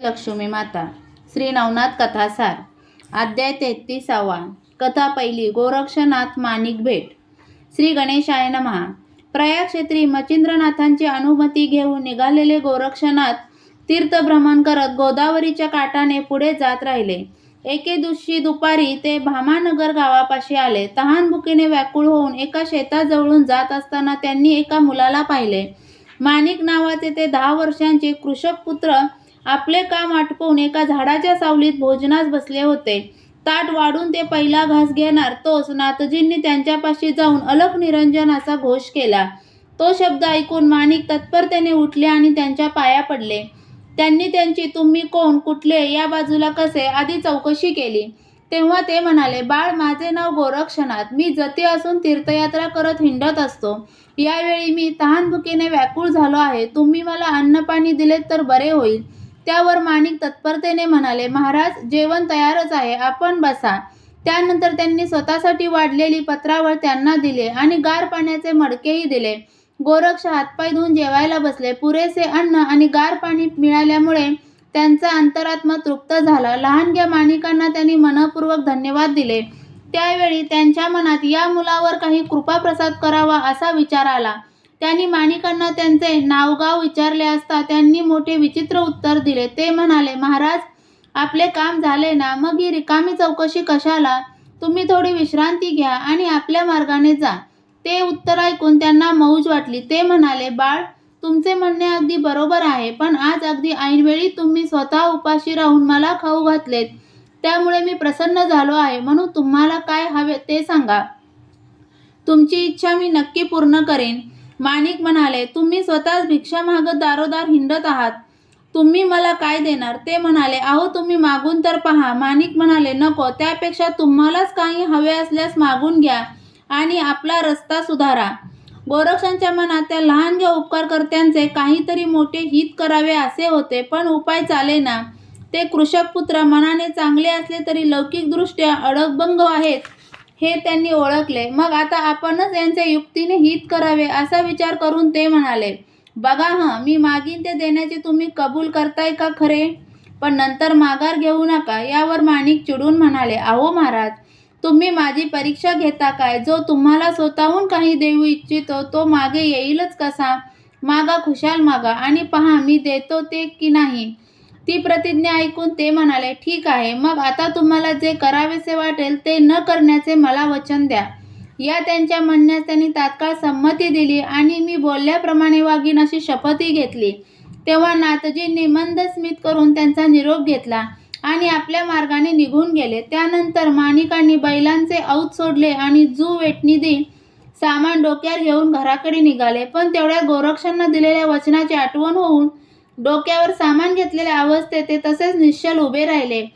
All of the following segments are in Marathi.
लक्ष्मी माता श्री नवनाथ कथासार अध्याय तेहतीसावा कथा पहिली गोरक्षनाथ माणिक भेट. श्री गणेशाय नमहा प्रयाग क्षेत्री मचिंद्रनाथांची अनुमती घेऊन निघालेले गोरक्षनाथ तीर्थभ्रमण करत गोदावरीच्या काठाने पुढे जात राहिले. एके दिवशी दुपारी ते भामानगर गावापाशी आले. तहानभुकीने व्याकुळ होऊन एका शेताजवळून जात असताना त्यांनी एका मुलाला पाहिले. माणिक नावाचे ते दहा वर्षांचे कृषक पुत्र आपले काम आटपून एका झाडाच्या सावलीत भोजनास बसले होते. ताट वाढून ते पहिला घास घेणार तोच नाथजींनी त्यांच्यापाशी जाऊन अलख निरंजन असा घोष केला. तो शब्द ऐकून माणिक तत्परतेने उठले आणि त्यांच्या पाया पडले. त्यांनी त्यांची तुम्ही कोण? कुठले? या बाजूला कसे? आधी चौकशी केली. तेव्हा ते म्हणाले बाळ माझे नाव गोरक्षनाथ. मी जती असून तीर्थयात्रा करत हिंडत असतो. यावेळी मी तहानभुकीने व्याकुळ झालो आहे. तुम्ही मला अन्नपाणी दिलेत तर बरे होईल. त्यावर माणिक तत्परतेने म्हणाले महाराज जेवण तयारच आहे आपण बसा. त्यानंतर त्यांनी स्वतःसाठी वाढलेली पत्रावळ त्यांना दिले आणि गार पाण्याचे मडकेही दिले. गोरक्ष हातपाय धुवून जेवायला बसले. पुरेसे अन्न आणि गार पाणी मिळाल्यामुळे त्यांचा अंतरात्मा तृप्त झाला. लहानग्या माणिकांना त्यांनी मनपूर्वक धन्यवाद दिले. त्यावेळी त्यांच्या मनात या मुलावर काही कृपाप्रसाद करावा असा विचार आला. त्यांनी माणिकांना त्यांचे नावगाव विचारले असता त्यांनी मोठे विचित्र उत्तर दिले. ते म्हणाले महाराज आपले काम झाले ना मग ही रिकामी चौकशी कशाला? तुम्ही थोडी विश्रांती घ्या आणि आपल्या मार्गाने जा. ते उत्तर ऐकून त्यांना मौज वाटली. ते म्हणाले बाळ तुमचे म्हणणे अगदी बरोबर आहे पण आज अगदी ऐनवेळी तुम्ही स्वतः उपाशी राहून मला खाऊ घातलेत. त्यामुळे मी प्रसन्न झालो आहे म्हणून तुम्हाला काय हवे ते सांगा. तुमची इच्छा मी नक्की पूर्ण करेन. माणिक म्हणाले तुम्ही स्वतःच भिक्षा मागत दारोदार हिंडत आहात. तुम्ही मला काय देणार? ते म्हणाले अहो तुम्ही मागून तर पहा. माणिक म्हणाले नको त्यापेक्षा तुम्हालाच काही हवे असल्यास मागून घ्या आणि आपला रस्ता सुधारा. गोरक्षांच्या मनात त्या लहानग्या उपकारकर्त्यांचे काहीतरी मोठे हित करावे असे होते पण उपाय चाले ना. ते कृषक पुत्र मनाने चांगले असले तरी लौकिकदृष्ट्या अडकभंग आहेत. हे त्यांनी ओळखले. मग आता आपणच यांचे युक्तीने हित करावे असा विचार करून ते म्हणाले बघा हं मी मागीन ते देण्याचे तुम्ही कबूल करताय का खरे? पण नंतर माघार घेऊ नका यावर माणिक चिडून म्हणाले अहो महाराज तुम्ही माझी परीक्षा घेता काय? जो तुम्हाला स्वतःहून काही देऊ इच्छितो तो मागे येईलच कसा? मागा खुशाल मागा आणि पहा मी देतो ते की नाही? ती प्रतिज्ञा ऐकून ते म्हणाले ठीक आहे. मग आता तुम्हाला जे करावेसे वाटेल ते न करण्याचे मला वचन द्या. या त्यांच्या म्हणण्यास त्यांनी तात्काळ संमती दिली आणि मी बोलल्याप्रमाणे वागीन अशी शपथही घेतली. तेव्हा नाथजींनी मंद स्मित करून त्यांचा निरोप घेतला आणि आपल्या मार्गाने निघून गेले. त्यानंतर माणिकांनी बैलांचे औत सोडले आणि जू वेटनिधी सामान डोक्यावर घेऊन घराकडे निघाले. पण तेवढ्या गोरक्षांना दिलेल्या वचनाची आठवण होऊन डोक्यावर सामान घेतलेल्या अवस्थेत ते तसेच निश्चल उभे राहिले.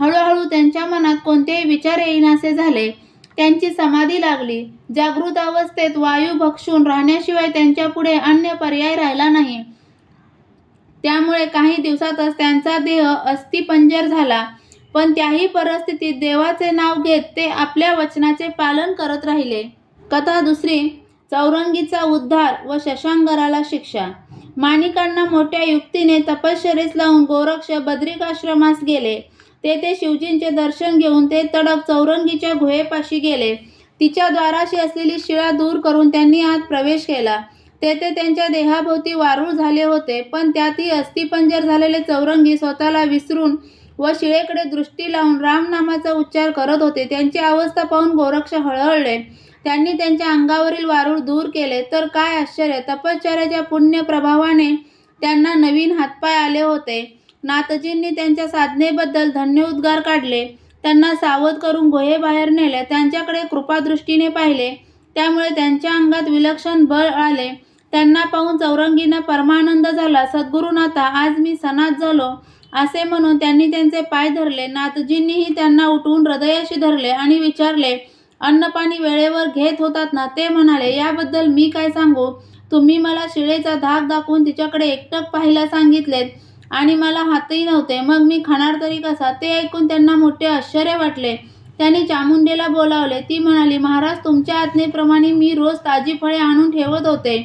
हळूहळू त्यांच्या मनात कोणतेही विचार येईनासे झाले. त्यांची समाधी लागली. जागृत अवस्थेत वायू भक्षून राहण्याशिवाय त्यांच्यापुढे अन्य पर्याय राहिला नाही. त्यामुळे काही दिवसातच त्यांचा देह अस्थिपंजर झाला. पण त्याही परिस्थितीत देवाचे नाव घेत ते आपल्या वचनाचे पालन करत राहिले. कथा दुसरी चौरंगीचा उद्धार व शशांगराला शिक्षा. माणिकांना मोठ्या युक्तीने तपश्चरीस लावून गोरक्ष बद्रिकाश्रमास गेले. तेथे शिवजींचे दर्शन घेऊन ते तडक चौरंगीच्या गुहेपाशी गेले. तिच्या द्वाराशी असलेली शिळा दूर करून त्यांनी आत प्रवेश केला. तेथे त्यांच्या देहाभोवती वारूळ झाले होते पण त्यातही अस्थिपंजर झालेले चौरंगी स्वतःला विसरून व शिळेकडे दृष्टी लावून रामनामाचा उच्चार करत होते. त्यांची अवस्था पाहून गोरक्ष हळहळले. त्यांनी त्यांच्या अंगावरील वारूळ दूर केले. तर काय आश्चर्य! तपश्चर्याच्या पुण्य प्रभावाने त्यांना नवीन हातपाय आले होते. नाथजींनी त्यांच्या साधनेबद्दल धन्य उद्गार काढले. त्यांना सावध करून गुहेबाहेर नेले. त्यांच्याकडे कृपादृष्टीने पाहिले. त्यामुळे त्यांच्या अंगात विलक्षण बळ आले. त्यांना पाहून चौरंगींना परमानंद झाला. सद्गुरुनाथा आज मी सनात झालो असे म्हणून त्यांनी त्यांचे पाय धरले. नाथजींनीही त्यांना उठवून हृदयाशी धरले आणि विचारले अन्नपाणी वेळेवर घेत होतात ना ते म्हणाले याबद्दल मी काय सांगू? तुम्ही मला शिळेचा धाक दाखवून तिच्याकडे एकटक पाहायला सांगितलेत आणि मला हातही नव्हते. मग मी खाणार तरी कसा? ते ऐकून त्यांना मोठे आश्चर्य वाटले. त्यांनी चामुंडेला बोलावले. ती म्हणाली महाराज तुमच्या आज्ञेप्रमाणे मी रोज ताजी फळे आणून ठेवत होते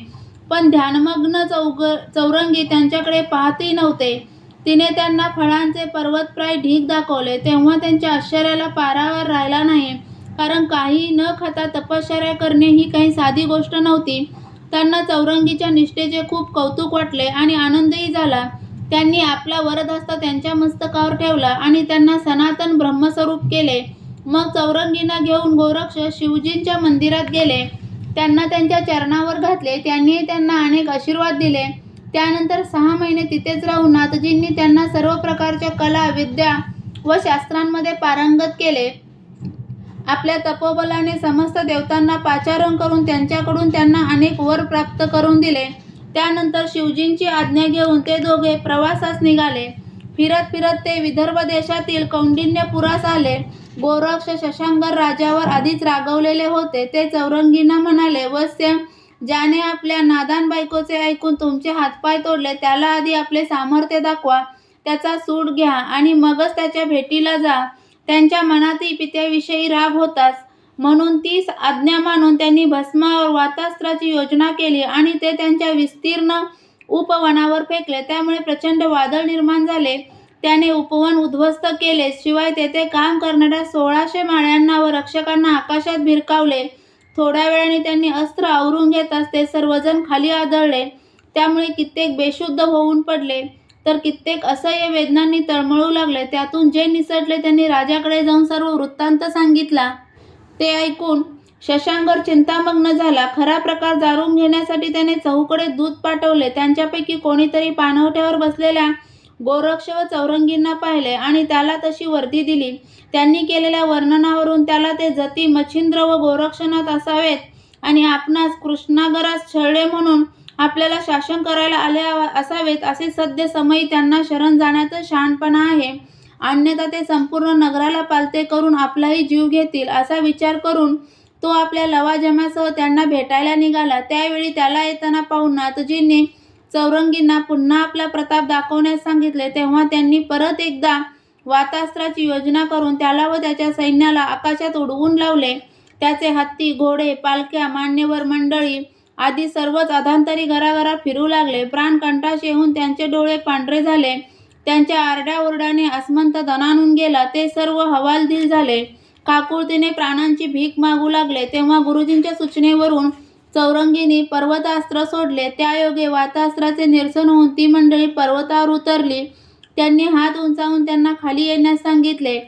पण ध्यानमग्न चौग चौरंगी त्यांच्याकडे पाहतही नव्हते. तिने त्यांना फळांचे पर्वतप्राय ढीग दाखवले. तेव्हा त्यांच्या आश्चर्याला पारावर राहिला नाही. कारण काही न खाता तपश्चर्या करणे ही काही साधी गोष्ट नव्हती. त्यांना चौरंगीच्या निष्ठेचे खूप कौतुक वाटले आणि आनंदही झाला. त्यांनी आपला वरदहस्त त्यांच्या मस्तकावर ठेवला आणि त्यांना सनातन ब्रह्मस्वरूप केले. मग चौरंगींना घेऊन गोरक्ष शिवजींच्या मंदिरात गेले. त्यांना त्यांच्या चरणावर घातले. त्यांनी त्यांना अनेक आशीर्वाद दिले. त्यानंतर सहा महिने तिथेच राहून नाथजींनी त्यांना सर्व प्रकारच्या कला विद्या व शास्त्रांमध्ये पारंगत केले. आपल्या तपोबलाने समस्त देवतांना पाचारण करून त्यांच्याकडून त्यांना अनेक वर प्राप्त करून दिले. त्यानंतर शिवजींची आज्ञा घेऊन ते दोघे प्रवासास निघाले. फिरत फिरत ते विदर्भ देशातील कौंडिन्यपुरास आले. गोरक्ष शशांकर राजावर आधीच रागवलेले होते. ते चौरंगींना म्हणाले वत्स्य ज्याने आपल्या नादान बायकोचे ऐकून तुमचे हातपाय तोडले त्याला आधी आपले सामर्थ्य दाखवा. त्याचा सूड घ्या आणि मगच त्याच्या भेटीला जा. त्यांच्या मनातही पित्याविषयी राग होताच. म्हणून तीच आज्ञा मानून त्यांनी भस्मावर वातास्त्राची योजना केली आणि ते त्यांच्या विस्तीर्ण उपवनावर फेकले. त्यामुळे प्रचंड वादळ निर्माण झाले. त्याने उपवन उद्ध्वस्त केले. शिवाय तेथे काम करणाऱ्या सोळाशे माळ्यांना व रक्षकांना आकाशात भिरकावले. थोड्या वेळाने त्यांनी अस्त्र आवरून घेताच ते सर्वजण खाली आदळले. त्यामुळे कित्येक बेशुद्ध होऊन पडले. तर कित्येक असह्य वेदनांनी तळमळू लागले. त्यातून जे निसटले त्यांनी राजाकडे जाऊन सर्व वृत्तांत सांगितला. ते ऐकून शशांकर चिंतामग्न झाला. खरा प्रकार जाणून घेण्यासाठी त्याने चहूकडे दूध पाठवले. त्यांच्यापैकी कोणीतरी पाणवठ्यावर बसलेल्या गोरक्ष व चौरंगींना पाहिले आणि त्याला तशी वर्दी दिली. त्यांनी केलेल्या वर्णनावरून त्याला ते जती मच्छिंद्र व गोरक्षनाथ असावेत आणि आपणास कृष्णागरास छळले म्हणून आपल्याला शासन करायला आले असावेत असे सद्य समयी त्यांना शरण जाण्याचं शहाणपणा आहे. अन्यथा ते संपूर्ण नगराला पालते करून आपलाही जीव घेतील असा विचार करून तो आपल्या लवाजमासह त्यांना भेटायला निघाला. त्यावेळी त्याला येताना पाहून नाथजींनी चौरंगींना पुन्हा आपला प्रताप दाखवण्यास सांगितले. तेव्हा त्यांनी परत एकदा वातास्त्राची योजना करून त्याला व त्याच्या सैन्याला आकाशात उडवून लावले. त्याचे हत्ती घोडे पालख्या मान्यवर मंडळी आधी सर्वच अधांतरी घराघरात फिरू लागले. प्राण कंटाश येऊन त्यांचे डोळे पांढरे झाले. त्यांच्या आरड्याओरड्याने अस्मंत दणानून गेला. ते सर्व हवालदिल झाले. काकुळतीने प्राणांची भीक मागू लागले. तेव्हा गुरुजींच्या सूचनेवरून चौरंगीने पर्वतास्त्र सोडले. त्यायोगे वातास्त्राचे निरसन होऊन ती मंडळी पर्वतावर उतरली. त्यांनी हात उंचावून त्यांना खाली येण्यास सांगितले.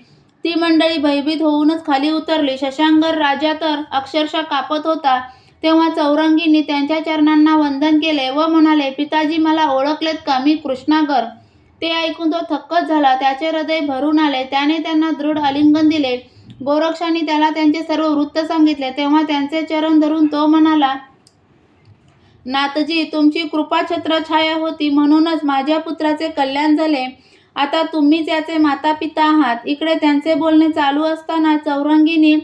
ती मंडळी भयभीत होऊनच खाली उतरली. शशांकर राजा तर अक्षरशः कापत होता. तेव्हा चौरंगींनी त्यांच्या चरणांना वंदन केले व म्हणाले पिताजी मला ओळखलेत का? मी कृष्णागर. ते ऐकून तो थक्कच झाला. त्याचे हृदय भरून आले. त्याने त्यांना दृढ आलिंगन दिले. गोरक्षांनी त्याला त्यांचे सर्व वृत्त सांगितले. तेव्हा त्यांचे चरण धरून तो म्हणाला नाथजी तुमची कृपाछत्र छाया होती. म्हणूनच माझ्या पुत्राचे कल्याण झाले. आता तुम्हीच याचे माता पिता आहात. इकडे त्यांचे बोलणे चालू असताना चौरंगीने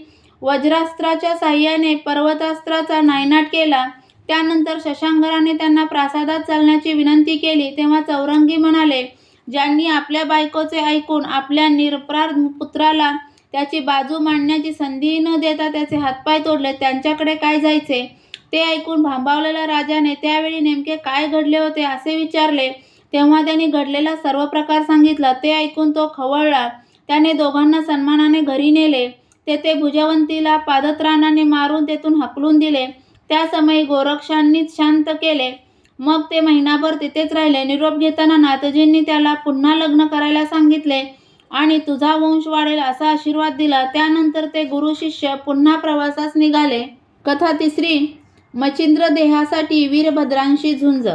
वज्रास्त्राच्या साह्याने पर्वतास्त्राचा नायनाट केला. त्यानंतर शशांकराने त्यांना प्रासादात चालण्याची विनंती केली. तेव्हा चौरंगी म्हणाले ज्यांनी आपल्या बायकोचे ऐकून आपल्या निरपराध पुत्राला त्याची बाजू मांडण्याची संधी न देता त्याचे हातपाय तोडले त्यांच्याकडे काय जायचे? ते ऐकून भांबावलेल्या राजाने त्यावेळी नेमके काय घडले होते असे विचारले. तेव्हा त्यांनी घडलेला सर्व प्रकार सांगितला. ते ऐकून तो खवळला. त्याने दोघांना सन्मानाने घरी नेले. तेथे भुजवंतीला पादत्राणाने मारून तेथून हकलून दिले. त्या समयी गोरक्षांनीच शांत केले. मग ते महिनाभर तिथेच राहिले. निरोप घेताना नाथजींनी त्याला पुन्हा लग्न करायला सांगितले आणि तुझा वंश वाढेल असा आशीर्वाद दिला. त्यानंतर ते गुरु शिष्य पुन्हा प्रवासास निघाले. कथा तिसरी मच्छिंद्र देहासाठी वीरभद्रांशी झुंज.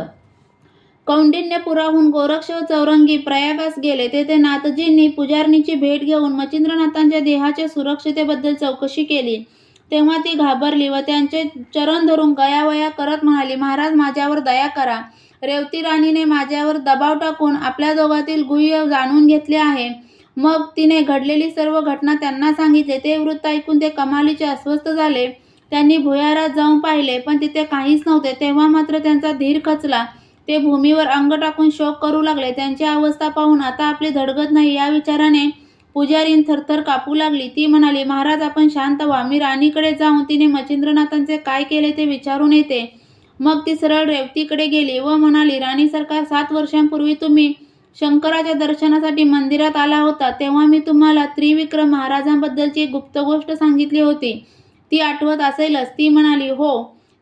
कौंडिन्यपुराहून गोरक्ष व चौरंगी प्रयागास गेले. तेथे नाथजींनी पुजारणीची भेट घेऊन मच्छिंद्रनाथांच्या देहाच्या सुरक्षितेबद्दल चौकशी केली. तेव्हा ती घाबरली व त्यांचे चरण धरून गयावया करत म्हणाली महाराज माझ्यावर दया करा. रेवती राणीने माझ्यावर दबाव टाकून आपल्या दोघातील गुह्य जाणून घेतले आहे. मग तिने घडलेली सर्व घटना त्यांना सांगितले. ते वृत्त ऐकून ते कमालीचे अस्वस्थ झाले. त्यांनी भुयारात जाऊन पाहिले पण तिथे काहीच नव्हते. तेव्हा मात्र त्यांचा धीर खचला. ते भूमीवर अंग टाकून शोक करू लागले. त्यांची अवस्था पाहून आता आपली धडगत नाही या विचाराने पुजारीन थरथर कापू लागली. ती म्हणाली महाराज आपण शांत व्हा. मी राणीकडे जाऊन तिने मच्छिंद्रनाथांचे काय केले ते विचारून येते. मग ती सरळ रेवतीकडे गेली व म्हणाली राणी सरकार सात वर्षांपूर्वी तुम्ही शंकराच्या दर्शनासाठी मंदिरात आला होता. तेव्हा मी तुम्हाला त्रिविक्रम महाराजांबद्दलची एक गुप्त गोष्ट सांगितली होती. ती आठवत असेलच. ती म्हणाली हो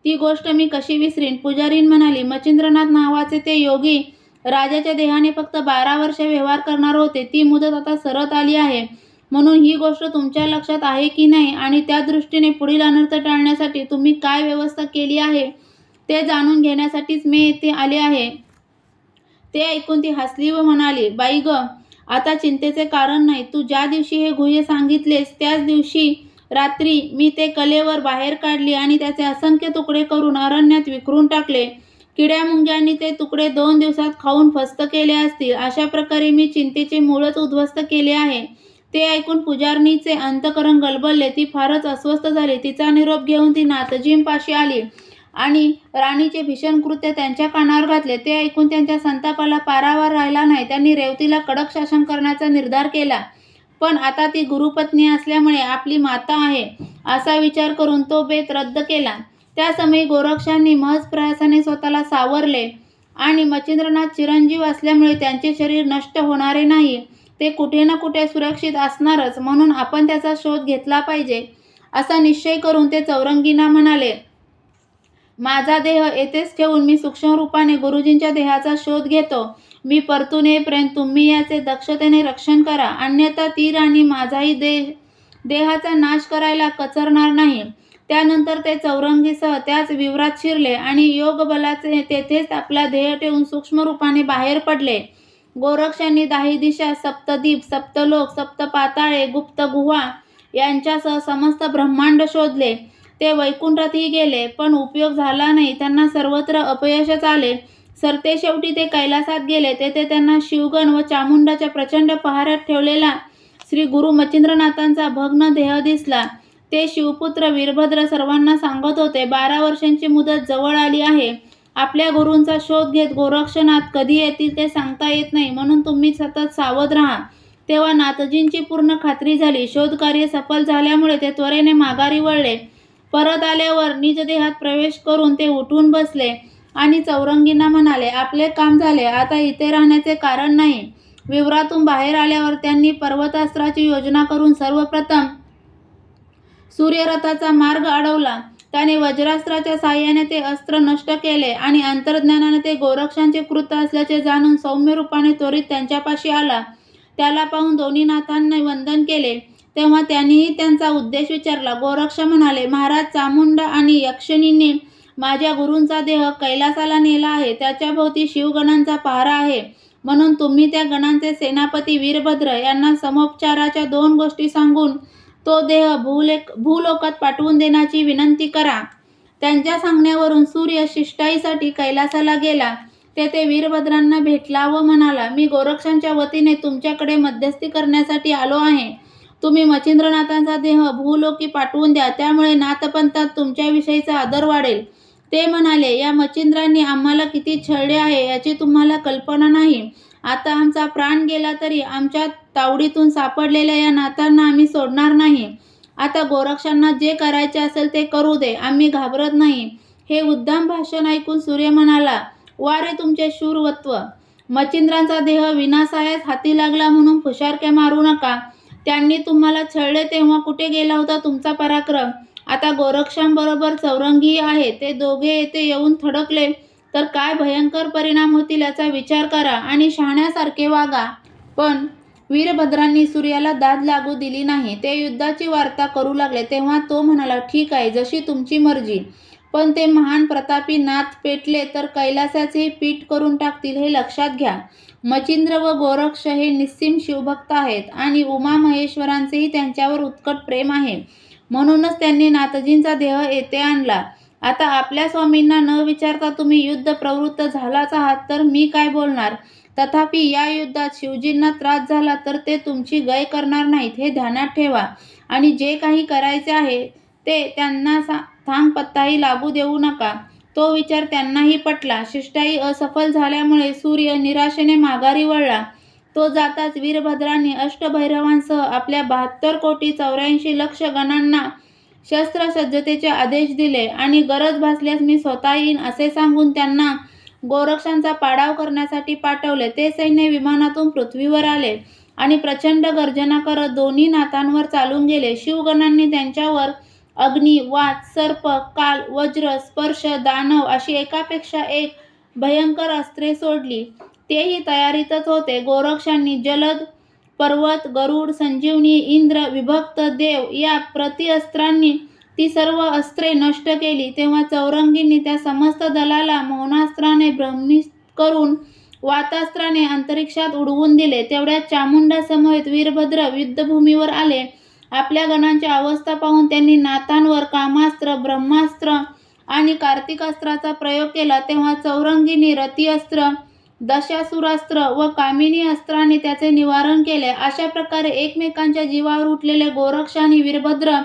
ती गोष्ट मी कशी विसरीन? पुजारीन म्हणाली मच्छिंद्रनाथ नावाचे ते योगी राजाच्या देहाने फक्त बारा वर्षे व्यवहार करणार होते. ती मुदत आता सरत आली आहे. म्हणून ही गोष्ट तुमच्या लक्षात आहे की नाही? आणि त्या दृष्टीने पुढील अनर्थ टाळण्यासाठी तुम्ही काय व्यवस्था केली आहे ते जाणून घेण्यासाठीच मी येथे आले आहे. ते ऐकून ती हसली व म्हणाली बाई ग आता चिंतेचे कारण नाही. तू ज्या दिवशी हे गुह्य सांगितलेस त्याच दिवशी रात्री मी ते कलेवर बाहेर काढली आणि त्याचे असंख्य तुकडे करून अरण्यात विखरून टाकले. किड्या मुंग्यांनी ते तुकडे दोन दिवसात खाऊन फस्त केले असतील. अशा प्रकारे मी चिंतेचे मूळच उद्ध्वस्त केले आहे. ते ऐकून पुजारणीचे अंतकरण गलबलले. ती फारच अस्वस्थ झाली. तिचा निरोप घेऊन ती नातजींपाशी आली आणि राणीचे भीषण कृत्य त्यांच्या कानावर घातले. ते ऐकून त्यांच्या संतापाला पारावार राहिला नाही. त्यांनी रेवतीला कडक शासन करण्याचा निर्धार केला. पण आता ती गुरुपत्नी असल्यामुळे आपली माता आहे असा विचार करून तो बेत रद्द केला. त्या समयी गोरक्षांनी महज प्रयासाने स्वतःला सावरले आणि मच्छिंद्रनाथ चिरंजीव असल्यामुळे त्यांचे शरीर नष्ट होणारे नाही. ते कुठे ना कुठे सुरक्षित असणारच म्हणून आपण त्याचा शोध घेतला पाहिजे असा निश्चय करून ते चौरंगीना म्हणाले. माझा देह येथेच ठेवून मी सूक्ष्म रूपाने गुरुजींच्या देहाचा शोध घेतो. मी परतून येईपर्यंत तुम्ही याचे दक्षतेने रक्षण करा. अन्यथा ती राणी माझाही देह देहाचा नाश करायला कचरणार नाही. त्यानंतर ते चौरंगीसह त्याच विवरात शिरले आणि योग बलाचे तेथेच आपला ध्येय ठेवून सूक्ष्म रूपाने बाहेर पडले. गोरक्षांनी दाही दिशा सप्तदीप सप्तलोक सप्तपाताळे गुप्त गुहा यांच्यासह समस्त ब्रह्मांड शोधले. ते वैकुंठातही गेले पण उपयोग झाला नाही. त्यांना सर्वत्र अपयशच आले. सरते शेवटी ते कैलासात गेले. तेथे त्यांना शिवगण व चामुंडाच्या प्रचंड पहाऱ्यात ठेवलेला श्री गुरु मच्छिंद्रनाथांचा भग्न देह दिसला. ते शिवपुत्र वीरभद्र सर्वांना सांगत होते बारा वर्षांची मुदत जवळ आली आहे. आपल्या गुरूंचा शोध घेत गोरक्षनाथ कधी येतील ते सांगता येत नाही. म्हणून तुम्ही सतत सावध राहा. तेव्हा नाथजींची पूर्ण खात्री झाली. शोधकार्य सफल झाल्यामुळे ते त्वरेने माघारी वळले. परत आल्यावर निजदेहात प्रवेश करून ते उठून बसले. आणि चौरंगींना म्हणाले आपले काम झाले आता इथे राहण्याचे कारण नाही. विवरातून बाहेर आल्यावर त्यांनी पर्वतास्त्राची योजना करून सर्वप्रथम सूर्यरथाचा मार्ग अडवला. त्याने वज्रास्त्राच्या साह्याने ते अस्त्र नष्ट केले आणि अंतर्ज्ञानाने ते गोरक्षांचे कृत असल्याचे जाणून सौम्य रूपाने त्वरित त्यांच्यापाशी आला. त्याला पाहून दोन्ही नाथांनी वंदन केले. तेव्हा त्यांनीही त्यांचा उद्देश विचारला. गोरक्ष म्हणाले महाराज चामुंडा आणि यक्षिणींनी माझ्या गुरूंचा देह कैलासाला नेला आहे त्याच्या भोवती शिवगणांचा पहारा आहे. म्हणून तुम्ही त्या गणांचे सेनापती वीरभद्र यांना समोपचाराच्या दोन गोष्टी सांगून तो देह भूलेक भूलोकात पाठवून देण्याची विनंती करा. त्यांच्या सांगण्यावरून सूर्य शिष्टाईसाठी कैलासाला गेला. तेथे वीरभद्रांना भेटला व म्हणाला. मी गोरक्षांच्या वतीने तुमच्याकडे मध्यस्थी करण्यासाठी आलो आहे. तुम्ही मच्छिंद्रनाथांचा देह भूलोकी पाठवून द्या. त्यामुळे नाथपंथात तुमच्याविषयीचा आदर वाढेल. ते म्हणाले या मच्छिंद्रांनी आम्हाला किती छळले आहे याची तुम्हाला कल्पना नाही. आता आमचा प्राण गेला तरी आमच्या तावडीतून सापडलेल्या या नातांना आम्ही सोडणार नाही. आता गोरक्षांना जे करायचे असेल ते करू दे आम्ही घाबरत नाही. हे उद्दाम भाषण ऐकून सूर्य म्हणाला वा रे तुमचे शूरवत्व. मच्छिंद्रांचा देह विनासायास हाती लागला म्हणून फुशारके मारू नका. त्यांनी तुम्हाला छळले तेव्हा कुठे गेला होता तुमचा पराक्रम? आता गोरक्षांबरोबर चौरंगी आहे ते दोघे येथे येऊन थडकले. तर काय भयंकर परिणाम होतील याचा विचार करा आणि शहाण्यासारखे वागा. पण वीरभद्रांनी सूर्याला दाद लागू दिली नाही. ते युद्धाची वार्ता करू लागले. तेव्हा तो म्हणाला ठीक आहे जशी तुमची मर्जी. पण ते महान प्रतापी नाथ पेटले तर कैलासाचे पीठ करून टाकतील हे लक्षात घ्या. मचिंद्र व गोरक्ष हे निस्सीम शिवभक्त आहेत आणि उमा महेश्वरांचेही त्यांच्यावर उत्कट प्रेम आहे. म्हणूनच त्यांनी नाथजींचा देह येथे आणला. आता आपल्या स्वामींना न विचारता तुम्ही युद्ध प्रवृत्त झालाच आहात तर मी काय बोलणार? तथापि या युद्धात शिवजींना त्रास झाला तर ते तुमची गय करणार नाहीत हे ध्यानात ठेवा. आणि जे काही करायचे आहे ते त्यांना सा थांग पत्ताही लागू देऊ नका. तो विचार त्यांनाही पटला. शिष्टाई असफल झाल्यामुळे सूर्य निराशेने माघारी वळला. तो जाताच वीरभद्रांनी अष्टभैरवांसह आपल्या बहात्तर कोटी चौऱ्याऐंशी लक्ष गणांना शस्त्रसज्जतेचे आदेश दिले आणि गरज भासल्यास मी स्वतः येईन असे सांगून त्यांना गोरक्षांचा पाडाव करण्यासाठी पाठवले. ते सैन्य विमानातून पृथ्वीवर आले आणि प्रचंड गर्जना करत दोन्ही नाथांवर चालून गेले. शिवगणांनी त्यांच्यावर अग्नी वात सर्प काल वज्र स्पर्श दानव अशी एकापेक्षा एक भयंकर अस्त्रे सोडली. तेही तयारीतच होते. गोरक्षांनी जलद पर्वत गरुड संजीवनी इंद्र विभक्त देव या प्रतिअस्त्रांनी ती सर्व अस्त्रे नष्ट केली. तेव्हा चौरंगींनी त्या समस्त दलाला मौनास्त्राने भ्रमित करून वातास्त्राने अंतरिक्षात उडवून दिले. तेवढ्यात चामुंडासमवेत वीरभद्र युद्धभूमीवर आले. आपल्या गणांची अवस्था पाहून त्यांनी नातांवर कामास्त्र ब्रह्मास्त्र आणि कार्तिकास्त्राचा प्रयोग केला. तेव्हा चौरंगींनी रतिअस्त्र दशासुरास्त्र व कामिनी अस्त्राने त्याचे निवारण केले. अशा प्रकारे एकमेकांच्या जीवावर उठलेले गोरक्ष आणि वीरभद्र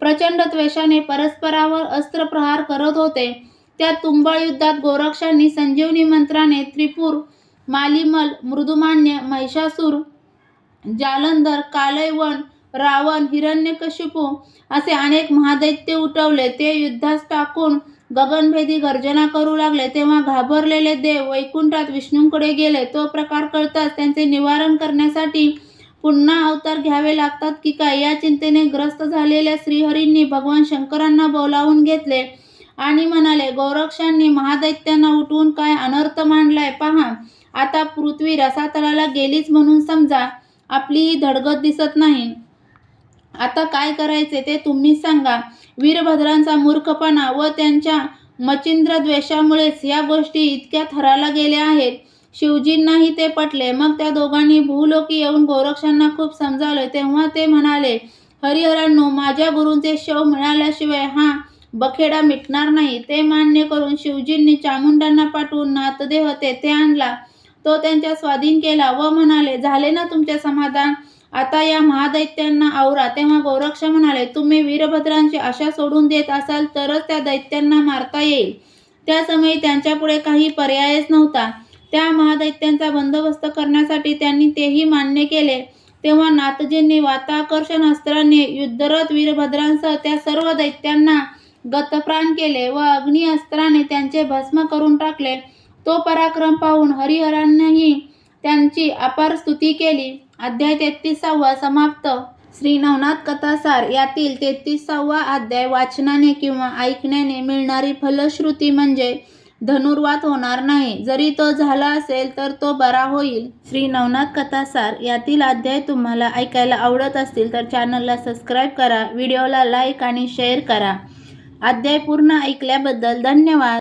प्रचंड त्वेषाने परस्परावर अस्त्रप्रहार करत होते. त्या तुंबळ युद्धात गोरक्षांनी संजीवनी मंत्राने त्रिपूर मालिमल मृदुमान्य महिषासूर जालंधर कालयवन रावण हिरण्यकशिपू असे अनेक महादैत्य उठवले. ते युद्धास टाकून गगनभेदी गर्जना करू लागले तेव्हा घाबरलेले देव वैकुंठात विष्णूंकडे गेले. तो प्रकार कळताच त्यांचे निवारण करण्यासाठी पुन्हा अवतार घ्यावे लागतात की काय? या चिंतेने ग्रस्त झालेल्या श्रीहरींनी भगवान शंकरांना बोलावून घेतले आणि म्हणाले गौरक्षांनी महादैत्यांना उठवून काय अनर्थ मांडलाय पहा. आता पृथ्वी रसातळाला गेलीच म्हणून समजा आपली ही धडगत दिसत नाही. आता काय करायचे ते तुम्ही सांगा. वीरभद्रांचा मूर्खपणा व त्यांच्या मचिंद्र द्वेषामुळेच या गोष्टी इतक्या थराला गेल्या आहेत. शिवजींनाही ते पटले. मग त्या दोघांनी भूलोकी येऊन गोरक्षांना खूप समजावले. तेव्हा ते म्हणाले हरिहरांनो माझ्या गुरूंचे शव मिळाल्याशिवाय हा बखेडा मिटणार नाही. ते मान्य करून शिवजींनी चामुंडांना पाठवून नातदेह तेथे आणला. तो त्यांच्या स्वाधीन केला व म्हणाले झाले ना तुमचे समाधान? आता या महादैत्यांना आवरा. तेव्हा गोरक्ष म्हणाले तुम्ही वीरभद्रांची आशा सोडून देत असाल तरच त्या दैत्यांना मारता येईल. त्यासमयी त्यांच्यापुढे काही पर्यायच नव्हता. त्या महादैत्यांचा बंदोबस्त करण्यासाठी त्यांनी तेही मान्य केले. तेव्हा नाथजींनी वाताकर्षण अस्त्राने युद्धरथ वीरभद्रांसह त्या सर्व दैत्यांना गतप्राण केले व अग्नि अस्त्राने त्यांचे भस्म करून टाकले. तो पराक्रम पाहून हरिहरांनीही त्यांची अपार स्तुती केली. अध्याय तेहतीसावा समाप्त. श्री नवनाथ कथासार यातील तेहतीसावा अध्याय वाचनाने किंवा ऐकण्याने मिळणारी फलश्रुती म्हणजे धनुर्वात होणार नाही. जरी तो झाला असेल तर तो बरा होईल. श्री नवनाथ कथासार यातील अध्याय तुम्हाला ऐकायला आवडत असतील तर चॅनलला सबस्क्राईब करा व्हिडिओला लाईक आणि शेअर करा. अध्याय पूर्ण ऐकल्याबद्दल धन्यवाद.